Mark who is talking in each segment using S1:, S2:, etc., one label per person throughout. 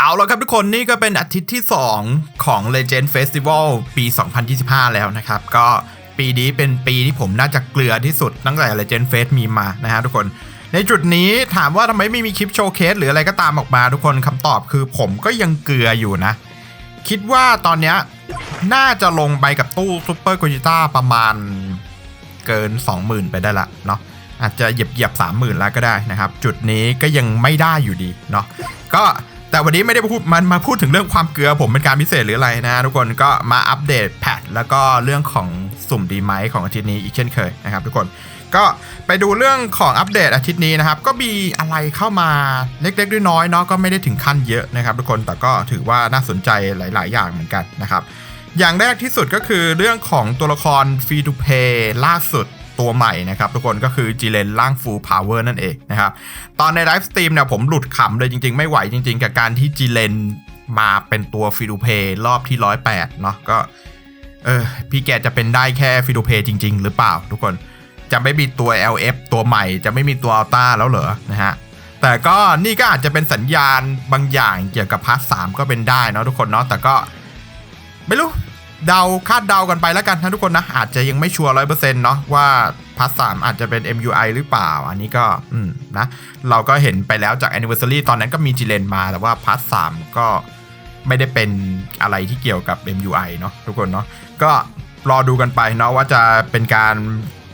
S1: เอาละครับทุกคนนี่ก็เป็นอาทิตย์ที่ 2 ของ Legend Festival ปี 2025 แล้วนะครับ ก็ปีนี้เป็นปีที่ผมน่าจะเกลือที่สุดตั้งแต่ Legend Fest มีมานะฮะทุกคน ในจุดนี้ถามว่าทำไมไม่มีคลิปโชว์เคสหรืออะไรก็ตามออกมาทุกคนคำตอบคือผมก็ยังเกลืออยู่นะ คิดว่าตอนนี้น่าจะลงไปกับตู้ซูเปอร์โกจิต้าประมาณเกิน 20,000 ไปได้ละเนาะอาจจะเหยียบเหยียบสามหมื่นแล้วก็ได้นะครับ จุดนี้ก็ยังไม่ได้อยู่ดีเนาะก็ แต่วันนี้ไม่ได้มาพูดมันมาพูดถึงเรื่องความเกลือผมเป็นการพิเศษหรืออะไรนะทุกคนก็มาอัปเดตแพทแล้วก็เรื่องของสุ่มดีไหมของอาทิตย์นี้อีกเช่นเคยนะครับทุกคนก็ไปดูเรื่องของอัปเดตอาทิตย์นี้นะครับ ก็มีอะไรเข้ามาเล็กๆน้อยๆเนาะก็ไม่ได้ถึงขั้นเยอะนะครับทุกคนแต่ก็ถือว่าน่าสนใจหลาย ๆ อย่างเหมือนกันนะครับอย่างแรกที่สุดก็คือเรื่องของตัวละครฟรี to เพย์ล่าสุด ตัวใหม่นะครับทุกคนก็คือจีเลนร่าง Full Power นั่นเองนะครับตอนในไลฟ์สตรีมเนี่ยผมหลุดขำเลยจริงๆ ไม่ไหวจริงๆ กับการที่จีเลนมาเป็นตัวฟรี to เพย์รอบที่108เนาะก็เออพี่แกจะเป็นได้แค่ฟรี to เพย์จริง ๆ หรือเปล่าทุกคนจะไม่มีตัว LF ตัวใหม่จะไม่มีตัวอัลต้าแล้วเหรอนะฮะแต่ก็นี่ก็อาจจะเป็นสัญญาณบางอย่างเกี่ยวกับพาร์ทสามก็เป็นได้เนาะทุกคนเนาะแต่ก็ไม่รู้ เดาคาดเดากันไปแล้วกันนะทุกคนนะ อาจจะยังไม่ชัวร์ร้อยเปอร์เซ็นต์เนาะว่าพาร์ทสามอาจจะเป็น MUI หรือเปล่า อันนี้ก็อืมนะเราก็เห็นไปแล้วจาก Anniversary ตอนนั้นก็มีจีเลนมาแต่ว่าพาร์ทสามก็ไม่ได้เป็นอะไรที่เกี่ยวกับ MUI เนาะทุกคนเนาะก็รอดูกันไปเนาะว่าจะเป็นการ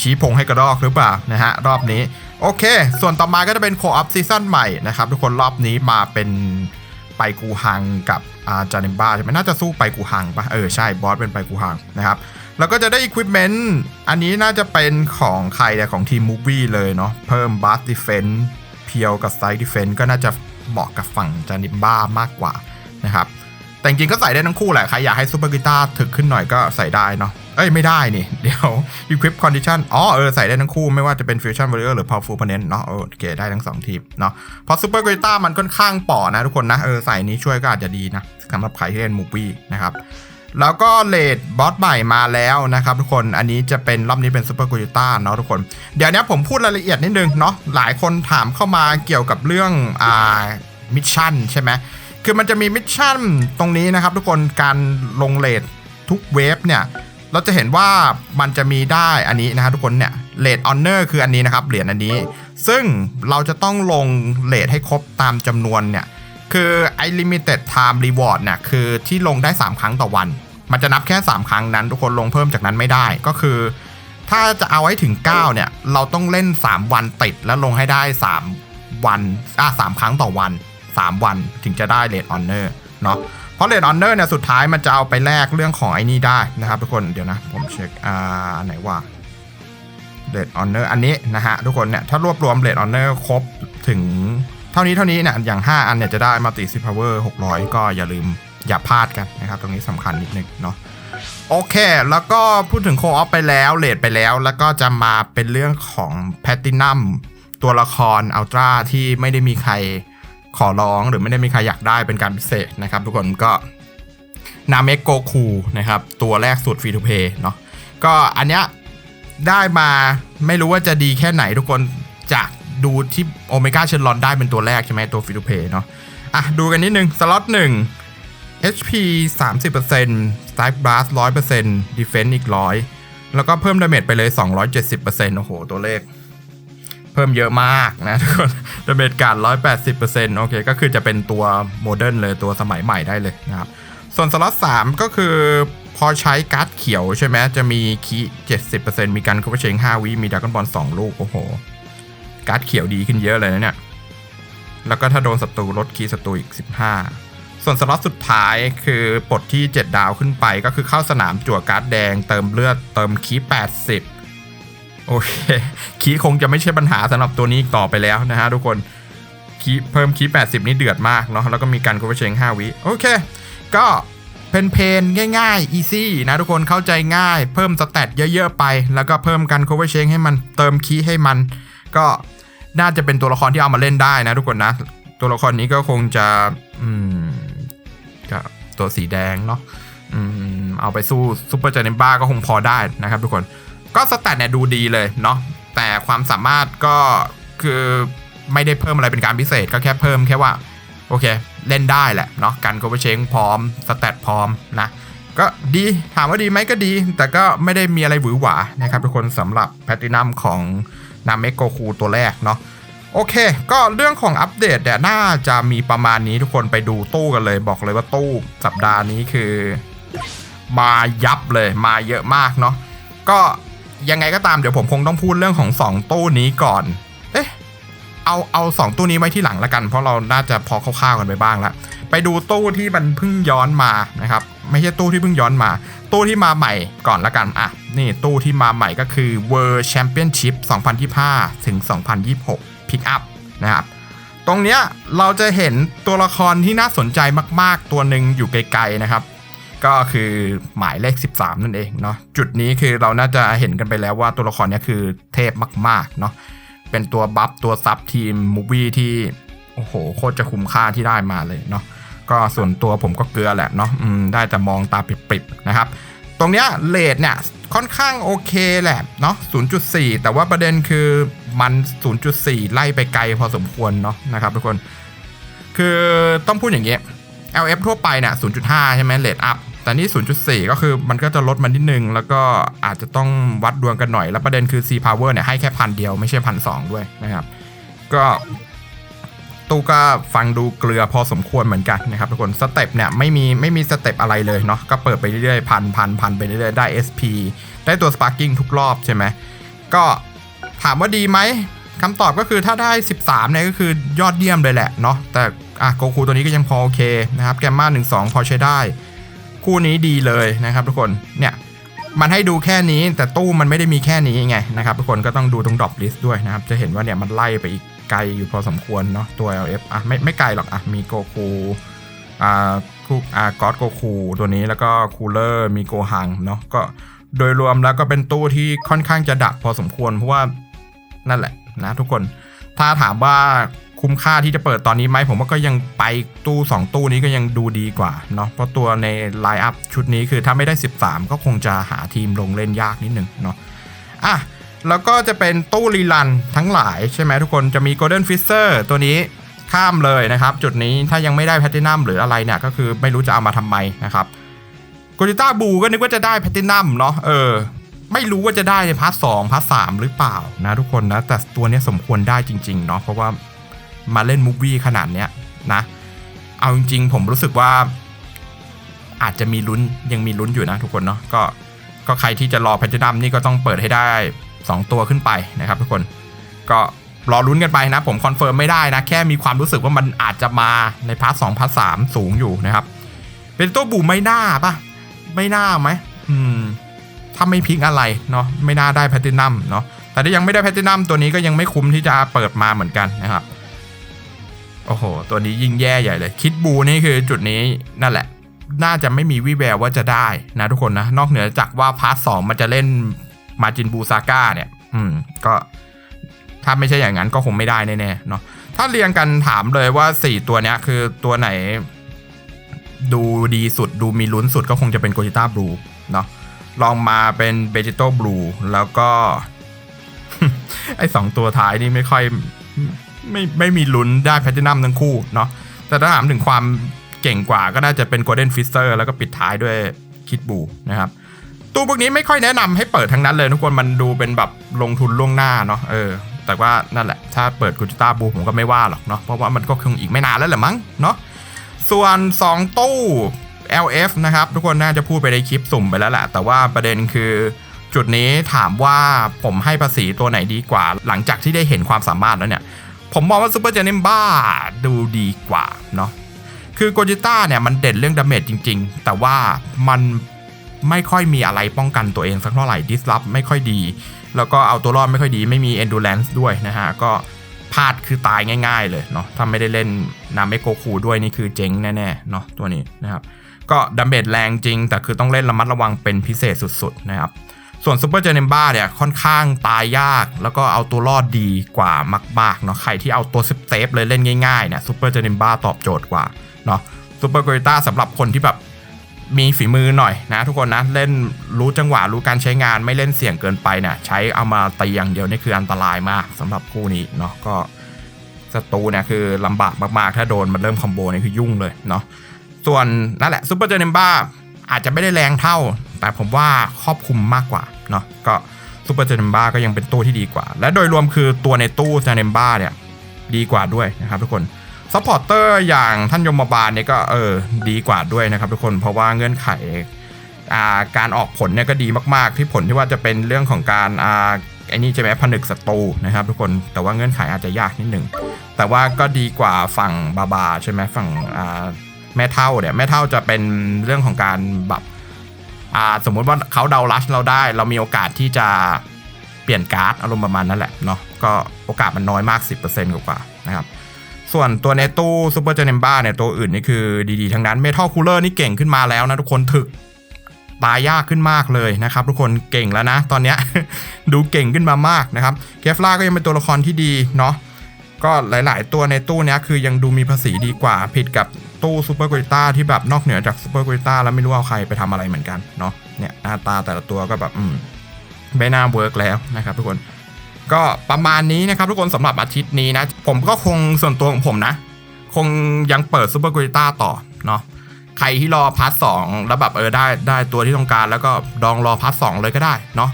S1: ชี้พงให้กระรอกหรือเปล่านะฮะรอบนี้ โอเค ส่วนต่อมาก็จะเป็นโคอ p ซีซั่นใหม่นะครับทุกคนรอบนี้มาเป็น ไปกูฮังกับอาจานิมบ้าใช่ไหมน่าจะสู้ไปกูฮังปะเออใช่บอสเป็นไปกูฮังนะครับแล้วก็จะได้อุปกรณ์อันนี้น่าจะเป็นของใครเนี่ยของทีมมูฟวี่เลยเนาะเพิ่มบัสดิเฟนเพียวกับไซด์ดิเฟนก็น่าจะเหมาะกับฝั่งจานิมบ้ามากกว่านะครับ แต่จริงก็ใส่ได้ทั้งคู่แหละ ใครอยากให้ซูเปอร์กีตาร์ถึกขึ้นหน่อยก็ใส่ได้เนาะ เอ้ยไม่ได้นี่ เดี๋ยว Equip Condition อ๋อเออใส่ได้ทั้งคู่ไม่ว่าจะเป็น Fusion Warrior หรือ Powerful Opponent เนาะโอเคได้ทั้ง 2 ทีมเนาะเพราะซูเปอร์กีตาร์มันค่อนข้างป่อนะทุกคนนะ เออใส่นี้ช่วยก็อาจจะดีนะสำหรับใครที่เล่นมูฟี่นะครับแล้วก็เลดบอสใหม่มาแล้วนะครับทุกคน อันนี้จะเป็นรอบนี้เป็นซูเปอร์กูจิต้าเนาะทุกคน เดี๋ยวนี้ผมพูดรายละเอียดนิดนึงเนาะ หลายคนถามเข้ามาเกี่ยวกับเรื่องอ่ามิชชั่นใช่ไหม คือมันจะมีมิชชั่นตรงนี้นะครับ ทุกคนการลงเลดทุกเวฟเนี่ยเราจะเห็นว่ามันจะมีได้อันนี้นะครับทุกคนเนี่ยเลดออนเนอร์คืออันนี้นะครับเหรียญอันนี้ ซึ่งเราจะต้องลงเลดให้ครบตามจำนวนเนี่ยคือไอ้ limited time reward เนี่ยคือที่ลงได้ 3 ครั้งต่อวัน มันจะนับแค่ 3 ครั้งนั้น ทุกคนลงเพิ่มจากนั้นไม่ได้ก็คือ ถ้าจะเอาให้ถึง 9 เนี่ย เราต้องเล่น 3 วันติดแล้วลงให้ได้ 3 วันอะ3ครั้งต่อวัน 3 วันถึงจะได้เลดออนเนอร์เนาะเพราะเลดออนเนอร์เนี่ยสุดท้ายมันจะเอาไปแลกเรื่องของไอ้นี่ได้นะครับทุกคนเดี๋ยวนะ ผมเช็คอ่าไหนว่าเลดออนเนอร์อันนี้นะฮะทุกคนเนี่ยถ้ารวบรวมเลดออนเนอร์ครบถึงเท่านี้เท่านี้เนี่ยอย่าง 5 อันเนี่ยจะได้มัลติซิพาวเวอร์600 ก็อย่าลืมอย่าพลาดกันนะครับ ตรงนี้สำคัญนิดนึงเนาะโอเค แล้วก็พูดถึงโคออฟไปแล้วเลดไปแล้ว แล้วก็จะมาเป็นเรื่องของแพตตินัมตัวละครอัลตร้าที่ไม่ได้มีใคร ขอร้องหรือไม่ได้มีใครอยากได้เป็นการพิเศษนะครับ ทุกคนก็นาเมโกคูนะครับ ตัวแรกสุดฟรีทูเพย์เนาะก็อันเนี้ยได้มาไม่รู้ว่าจะดีแค่ไหนทุกคนจากดูที่โอเมก้าเชนลอนได้เป็นตัวแรกใช่ไหมตัวฟิลูเพย์เนาะอะดูกันนิดนึง สล็อตหนึ่ง HP 30% Strike Blast 100% Defense อีก 100 แล้วก็เพิ่มดาเมจไปเลย 270%โอ้โห ตัวเลข เพิ่มเยอะมากนะทุกคนดาเมจการ180%โอเค ก็คือจะเป็นตัวโมเดิร์นเลยตัวสมัยใหม่ได้เลยนะครับ ส่วนสล็อต3ก็คือพอใช้การ์ดเขียวใช่ไหมจะมีคี70%มีการคัฟเวอร์เชง5วิมีดากอนบอล2ลูก โอ้โห การ์ดเขียวดีขึ้นเยอะเลยนะเนี่ย แล้วก็ถ้าโดนศัตรูลดคีศัตรูอีก 15 ส่วนสล็อตสุดท้ายคือปลดที่ 7 ดาวขึ้นไป ก็คือเข้าสนามจั่วการ์ดแดง เติมเลือดเติมคี80 โอเค คีคงจะไม่ใช่ปัญหาสำหรับตัวนี้อีกต่อไปแล้วนะฮะทุกคนคีเพิ่มคี80 นี่เดือดมากเนาะแล้วก็มีการ cover chain 5วิโอเค ก็เพนเพนง่ายๆ easy นะทุกคนเข้าใจง่าย เพิ่มสเตตเยอะๆไป แล้วก็เพิ่มการ cover chain ให้มันเติมคีย์ให้มัน ก็น่าจะเป็นตัวละครที่เอามาเล่นได้นะทุกคนนะ ตัวละครนี้ก็คงจะอืมก็ตัวสีแดงเนาะอืมเอาไปสู้ซูเปอร์เจเนบ้าก็คงพอได้นะครับทุกคน ก็สแตทเนี่ยดูดีเลยเนาะแต่ความสามารถก็คือไม่ได้เพิ่มอะไรเป็นการพิเศษก็แค่เพิ่มแค่ว่า โอเค เล่นได้แหละเนาะกันโคเวเชงพร้อมสแตทพร้อมนะ ก็ดีถามว่าดีไหมก็ดี แต่ก็ไม่ได้มีอะไรหวือหวานะครับทุกคนสำหรับแพตินัมของนาเมโกคูตัวแรกเนาะโอเค ก็เรื่องของอัปเดตเนี่ยน่าจะมีประมาณนี้ทุกคนไปดูตู้กันเลยบอกเลยว่าตู้สัปดาห์นี้คือ มายับเลยมาเยอะมากเนาะก็ ยังไงก็ตามเดี๋ยวผมคงต้องพูดเรื่องของ 2 ตู้นี้ก่อน เอ๊ะ เอาเอาสองตู้นี้ไว้ที่หลังละกัน เพราะเราน่าจะพอคร่าวๆกันไปบ้างแล้วไปดูตู้ที่มันเพิ่งย้อนมานะครับ ไม่ใช่ตู้ที่เพิ่งย้อนมา ตู้ที่มาใหม่ก่อนละกันอะนี่ตู้ที่มาใหม่ก็คือ World Championship 2025 ถึง 2026 Pick Up นะครับตรงเนี้ยเราจะเห็นตัวละครที่น่าสนใจมาก ๆ ตัวหนึ่งอยู่ไกล ๆ นะครับ ก็คือหมายเลข 13 นั่นเองเนาะจุดนี้คือเราน่าจะเห็นกันไปแล้วว่าตัวละครนี้คือเทพมากๆเนาะเป็นตัวบัฟตัวซับทีมมูวี่ที่โอ้โหโคตรจะคุ้มค่าที่ได้มาเลยเนาะก็ส่วนตัวผมก็เกลือแหละเนาะได้แต่มองตาปิบๆนะครับ ตรงเนี้ยเลทเนี่ยค่อนข้างโอเคแหละเนาะ 0.4 แต่ว่าประเด็นคือมัน 0.4 ไล่ไปไกลพอสมควรเนาะนะครับทุกคน คือต้องพูดอย่างเงี้ย LF ทั่วไปเนี่ย0.5 ใช่ไหมเลทอัพ แต่นี่ 0.4 ก็คือมันก็จะลดมานิดนึง แล้วก็อาจจะต้องวัดดวงกันหน่อย แล้วประเด็นคือ C power เนี่ยให้แค่พันเดียวไม่ใช่พันสด้วยนะครับ ก็ตู้ก็ฟังดูเกลือพอสมควรเหมือนกันนะครับทุกคน สเต็ปเนี่ยไม่มีไม่มีสเต็ปอะไรเลยเนาะ ก็เปิดไปเรื่อยๆพันพันพันไปเรื่อยๆได้ SP ได้ตัว Sparking ทุกรอบใช่ไหม ก็ถามว่าดีไหมคำตอบก็คือถ้าได้ 13เนี่ยก็คือยอดเยี่ยมเลยแหละเนาะ แต่อะโกคูตัวนี้ก็ยังพอโอเคนะครับ แกมมา1 2 พอใช้ได้ คู่นี้ดีเลยนะครับทุกคนเนี่ยมันให้ดูแค่นี้แต่ตู้มันไม่ได้มีแค่นี้ไงนะครับทุกคนก็ต้องดูตรงดรอปลิสต์ด้วยนะครับจะเห็นว่าเนี่ยมันไล่ไปอีกไกลอยู่พอสมควรเนาะตัว LF อะไม่ไม่ไกลหรอกอะมีโกคูอ่าคูอ่ากอดโกคูตัวนี้แล้วก็คูลเลอร์มีโกฮังเนาะก็โดยรวมแล้วก็เป็นตู้ที่ค่อนข้างจะดักพอสมควรเพราะว่านั่นแหละนะทุกคนถ้าถามว่า คุ้มค่าที่จะเปิดตอนนี้ไหมผมว่าก็ยังไปตู้ 2 ตู้นี้ก็ยังดูดีกว่าเนาะเพราะตัวในไลน์อัพชุดนี้คือถ้าไม่ได้ 13 ก็คงจะหาทีมลงเล่นยากนิดนึงเนาะอะแล้วก็จะเป็นตู้รีลันทั้งหลายใช่ไหมทุกคนจะมี Golden f i s h e r ตัวนี้ข้ามเลยนะครับ จุดนี้ถ้ายังไม่ได้แพตตินัมหรืออะไรเนี่ยก็คือไม่รู้จะเอามาทำไมนะครับโกลิต้าบูก็นึกว่าจะได้แพตตินัมเนาะเออไม่รู้ว่าจะได้ในพาร์ทสองพาร์ทสามหรือเปล่านะทุกคนนะแต่ตัวนี้สมควรได้จริงๆเนาะเพราะว่า มาเล่นมูฟวี่ขนาดเนี้ยนะ เอาจริงๆผมรู้สึกว่า อาจจะมีลุ้นยังมีลุ้นอยู่นะทุกคนเนาะก็ก็ใครที่จะรอแพทตินัมนี่ก็ต้องเปิดให้ได้ 2 ตัวขึ้นไปนะครับทุกคนก็รอลุ้นกันไปนะ ผมคอนเฟิร์มไม่ได้นะ แค่มีความรู้สึกว่ามันอาจจะมาในพาร์ทสองพาร์ทสามสูงอยู่นะครับ เป็นตัวบูไม่น่าปะไม่น่าไหมอืม ถ้าไม่พิกอะไรเนาะไม่น่าได้แพตตินัมเนาะแต่ถ้ายังไม่ได้แพตตินัมตัวนี้ก็ยังไม่คุ้มที่จะเปิดมาเหมือนกันนะครับ โอ้โห ตัวนี้ยิ่งแย่ใหญ่เลย คิดบูนี่คือจุดนี้นั่นแหละ น่าจะไม่มีวิแววว่าจะได้นะทุกคนนะ นอกเหนือจากว่าพาร์ทสองมันจะเล่นมาจินบูซาก้าเนี่ย อืม ก็ถ้าไม่ใช่อย่างนั้นก็คงไม่ได้แน่ๆเนาะ ถ้าเรียงกันถามเลยว่า 4 ตัวเนี้ยคือตัวไหน ดูดีสุดดูมีลุ้นสุดก็คงจะเป็นโกจิต้าบลูเนาะ ลองมาเป็นเบจิโต้บลูแล้วก็ ไอ้สองตัวท้ายนี่ไม่ค่อย ไม่ไม่มีลุ้นได้แพลตินัมทั้งคู่เนาะแต่ถ้าถามถึงความเก่งกว่าก็น่าจะเป็น Golden f i s t e r แล้วก็ปิดท้ายด้วยคิดบูนะครับตู้พวกนี้ไม่ค่อยแนะนำให้เปิดทั้งนั้นเลยทุกคนมันดูเป็นแบบลงทุนล่วงหน้าเนาะเออแต่ว่านั่นแหละ ถ้าเปิดกุจิต้าบูผมก็ไม่ว่าหรอกเนาะเพราะว่ามันก็คงอีกไม่นานแล้วแหละมั้งเนาะส่วน 2 ตู้ LF นะครับ ทุกคนน่าจะพูดไปในคลิปสุ่มไปแล้วแหละ แต่ว่าประเด็นคือจุดนี้ถามว่าผมให้ภาษีตัวไหนดีกว่า หลังจากที่ได้เห็นความสามารถแล้วเนี่ย ผมมองว่าซูเปอร์เจเนมบ้าดูดีกว่าเนาะคือโกจิต้าเนี่ยมันเด่นเรื่องดาเมจจริง ๆ แต่ว่ามันไม่ค่อยมีอะไรป้องกันตัวเองสักเท่าไหร่ดิสลอฟไม่ค่อยดี แล้วก็เอาตัวรอดไม่ค่อยดี ไม่มี endurance ด้วยนะฮะ ก็พลาดคือตายง่าย ๆ เลยเนาะถ้าไม่ได้เล่นนาเมโกคูด้วยนี่คือเจ๊งแน่ๆเนาะตัวนี้นะครับ ก็ดัมเบลแรงจริง แต่คือต้องเล่นระมัดระวังเป็นพิเศษสุด ๆ นะครับ ส่วนซูเปอร์เจเนมบ้าเนี่ยค่อนข้างตายยาก แล้วก็เอาตัวรอดดีกว่ามากๆเนาะใครที่เอาตัวเซฟๆเลยเล่นง่ายๆเนี่ยซูเปอร์เจเนมบ้าตอบโจทย์กว่าเนาะซูเปอร์โกริต้าสำหรับคนที่แบบมีฝีมือหน่อยนะ ทุกคนนะเล่นรู้จังหวะรู้การใช้งานไม่เล่นเสี่ยงเกินไปเนี่ยใช้เอามาตีอย่างเดียวนี่คืออันตรายมากสำหรับคู่นี้เนาะก็ศัตรูเนี่ยคือลำบากมากๆ ถ้าโดนมันเริ่มคอมโบเนี่ยคือยุ่งเลยเนาะส่วนนั่นแหละซูเปอร์เจเนมบ้าอาจจะไม่ได้แรงเท่า แต่ผมว่าครอบคลุมมากกว่าเนาะก็ซูเปอร์เจเนมบ้าก็ยังเป็นตู้ที่ดีกว่า และโดยรวมคือตัวในตู้เจเนมบ้าเนี่ยดีกว่าด้วยนะครับทุกคนซัพพอร์เตอร์อย่างท่านยมบาลเนี่ยก็เออดีกว่าด้วยนะครับทุกคนเพราะว่าเงื่อนไขอ่าการออกผลเนี่ยก็ดีมาก ๆ ที่ผลที่ว่าจะเป็นเรื่องของการอ่าไอ้นี่ใช่ไหมผนึกศัตรูนะครับทุกคนแต่ว่าเงื่อนไขอาจจะยากนิดหนึ่งแต่ว่าก็ดีกว่าฝั่งบาบาใช่ไหมฝั่งอ่าแม่เท่าเนี่ยแม่เท่าจะเป็นเรื่องของการแบบ สมมุติว่าเขาเดาลัชเราได้ เรามีโอกาสที่จะเปลี่ยนการ์ดอารมณ์ประมาณนั้นแหละเนาะก็โอกาสมันน้อยมาก 10%กว่านะครับส่วนตัวในตู้ซูเปอร์เจเนมบ้าเนี่ยตัวอื่นนี่คือดีๆ ทั้งนั้นเมทัลคูลเลอร์นี่เก่งขึ้นมาแล้วนะทุกคนถึกตายยากขึ้นมากเลยนะครับทุกคนเก่งแล้วนะ ตอนนี้ดูเก่งขึ้นมามากนะครับเคฟล่าก็ยังเป็นตัวละครที่ดีเนาะ ก็หลาย ๆ ตัวในตู้เนี้ยคือยังดูมีภาษีดีกว่า ผิดกับตู้ซูเปอร์กริต้าที่แบบนอกเหนือจากซูเปอร์กริต้าแล้วไม่รู้เอาใครไปทำอะไรเหมือนกันเนาะเนี่ยหน้าตาแต่ละตัวก็แบบอืมไม่น่าเวิร์กแล้วนะครับทุกคนก็ประมาณนี้นะครับทุกคนสำหรับอาทิตย์นี้นะ ผมก็คงส่วนตัวของผมนะ คงยังเปิดซูเปอร์กริต้าต่อเนาะใครที่รอพาร์ทสองแล้วแบบเออได้ได้ตัวที่ต้องการ แล้วก็ดองรอพาร์ทสองเลยก็ได้เนาะ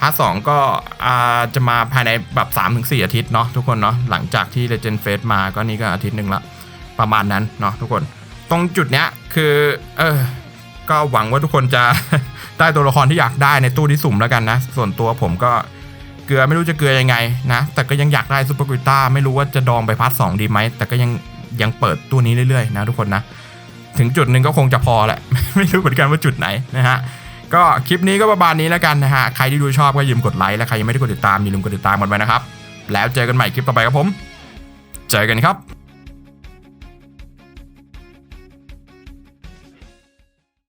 S1: พาร์ทสองก็อาจะมาภายในแบบ3าถึงสอาทิตย์เนาะทุกคนเนาะหลังจากที่ Legend Face มาก็นี่ก็อาทิตย์หนึ่งละประมาณนั้นเนาะทุกคน ตรงจุดเนี้ยคือเออก็หวังว่าทุกคนจะได้ตัวละครที่อยากได้ในตู้ที่สุ่มแล้วกันนะ ส่วนตัวผมก็เกลือไม่รู้จะเกลือยังไงนะ แต่ก็ยังอยากได้ซูเปอร์กริต้าไม่รู้ว่าจะดองไปพาร์ทสองดีไหม แต่ก็ยังยังเปิดตัวนี้เรื่อยๆนะทุกคนนะ ถึงจุดหนึ่งก็คงจะพอแหละ ไม่รู้เหมือนกันว่าจุดไหนนะฮะ ก็คลิปนี้ก็ประมาณนี้แล้วกันนะฮะ ใครที่ดูชอบก็อย่าลืมกดไลค์ และใครยังไม่ได้กดติดตามอย่าลืมกดติดตามกันไว้นะครับ แล้วเจอกันใหม่คลิปต่อไปครับผม เจอกันครับ